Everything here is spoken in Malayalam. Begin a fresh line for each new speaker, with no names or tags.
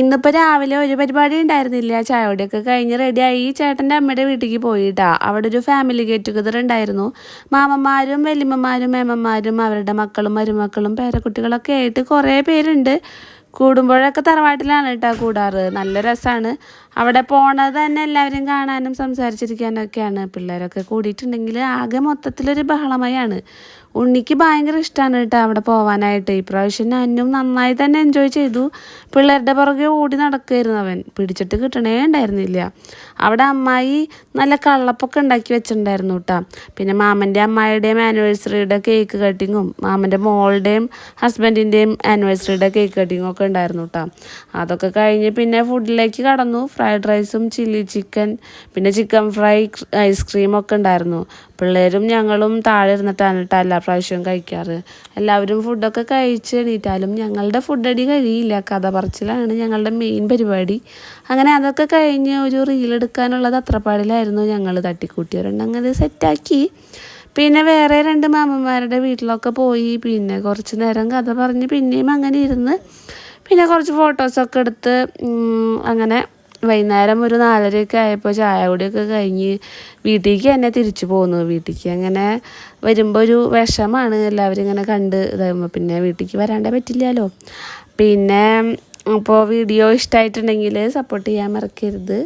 ഇന്നിപ്പോൾ രാവിലെ ഒരു പരിപാടി ഉണ്ടായിരുന്നില്ല? ചായയോടെയൊക്കെ കഴിഞ്ഞ് റെഡിയായി ചേട്ടന്റെ അമ്മയുടെ വീട്ടിലേക്ക് പോയിട്ടാ. അവിടെ ഒരു ഫാമിലി ഗെറ്റ് ടുഗദർ ഉണ്ടായിരുന്നു. മാമന്മാരും വലിയമ്മമാരും മേമന്മാരും അവരുടെ മക്കളും മരുമക്കളും പേരക്കുട്ടികളൊക്കെ ആയിട്ട് കുറേ പേരുണ്ട്. കൂടുമ്പോഴൊക്കെ തറവാട്ടിലാണ് കേട്ടോ കൂടാറ്. നല്ല രസമാണ് അവിടെ പോണത് തന്നെ എല്ലാവരും കാണാനും സംസാരിച്ചിരിക്കാനൊക്കെയാണ്. പിള്ളേരൊക്കെ കൂടിയിട്ടുണ്ടെങ്കിൽ ആകെ മൊത്തത്തിലൊരു ബഹളമയാണ്. ഉണ്ണിക്ക് ഭയങ്കര ഇഷ്ടമാണ് കേട്ടോ അവിടെ പോവാനായിട്ട്. ഇപ്രാവശ്യം ഞാനും നന്നായി തന്നെ എൻജോയ് ചെയ്തു. പിള്ളേരുടെ പുറകെ ഓടി നടക്കുമായിരുന്നു അവൻ. പിടിച്ചിട്ട് കിട്ടണേ ഉണ്ടായിരുന്നില്ല. അവിടെ അമ്മായി നല്ല കള്ളപ്പൊക്കെ ഉണ്ടാക്കി വെച്ചിട്ടുണ്ടായിരുന്നു കേട്ടോ. പിന്നെ മാമന്റെ അമ്മായിയുടെയും ആനിവേഴ്സറിയുടെ കേക്ക് കട്ടിങ്ങും മാമന്റെ മോളുടെയും ഹസ്ബൻഡിന്റെയും ആനിവേഴ്സറിയുടെ കേക്ക് കട്ടിങ്ങും ഒക്കെ ഉണ്ടായിരുന്നു കേട്ടോ. അതൊക്കെ കഴിഞ്ഞ് പിന്നെ ഫുഡിലേക്ക് കടന്നു. ഫ്രൈഡ് റൈസും ചില്ലി ചിക്കൻ പിന്നെ ചിക്കൻ ഫ്രൈ ഐസ്ക്രീം ഒക്കെ ഉണ്ടായിരുന്നു. പിള്ളേരും ഞങ്ങളും താഴെ ഇരുന്നിട്ടാണ് കേട്ടോ എല്ലാ പ്രാവശ്യവും കഴിക്കാറ്. എല്ലാവരും ഫുഡൊക്കെ കഴിച്ച് എണീറ്റാലും ഞങ്ങളുടെ ഫുഡ് അടി കഴിയില്ല. കഥ പറച്ചിലാണ് ഞങ്ങളുടെ മെയിൻ പരിപാടി. അങ്ങനെ അതൊക്കെ കഴിഞ്ഞ് ഒരു റീൽ എടുക്കാനുള്ളത് അത്രപ്പാടിലായിരുന്നു ഞങ്ങൾ തട്ടിക്കൂട്ടിയവരുണ്ട്. അങ്ങനെ സെറ്റാക്കി പിന്നെ വേറെ രണ്ട് മാമന്മാരുടെ വീട്ടിലൊക്കെ പോയി. പിന്നെ കുറച്ച് നേരം കഥ പറഞ്ഞ് പിന്നെയും അങ്ങനെ ഇരുന്ന്. പിന്നെ കുറച്ച് ഫോട്ടോസൊക്കെ എടുത്ത് അങ്ങനെ വൈകുന്നേരം ഒരു നാലരയൊക്കെ ആയപ്പോൾ ചായ കുടിയൊക്കെ കഴിഞ്ഞ് വീട്ടിലേക്ക് തന്നെ തിരിച്ചു പോന്നു. വീട്ടിലേക്ക് അങ്ങനെ വരുമ്പോൾ ഒരു വിഷമാണ് എല്ലാവരും ഇങ്ങനെ കണ്ട് ഇതാകുമ്പോൾ പിന്നെ വീട്ടിലേക്ക് വരാണ്ടേ പറ്റില്ലല്ലോ. പിന്നെ അപ്പോൾ വീഡിയോ ഇഷ്ടമായിട്ടുണ്ടെങ്കിൽ സപ്പോർട്ട് ചെയ്യാൻ മറക്കരുത്.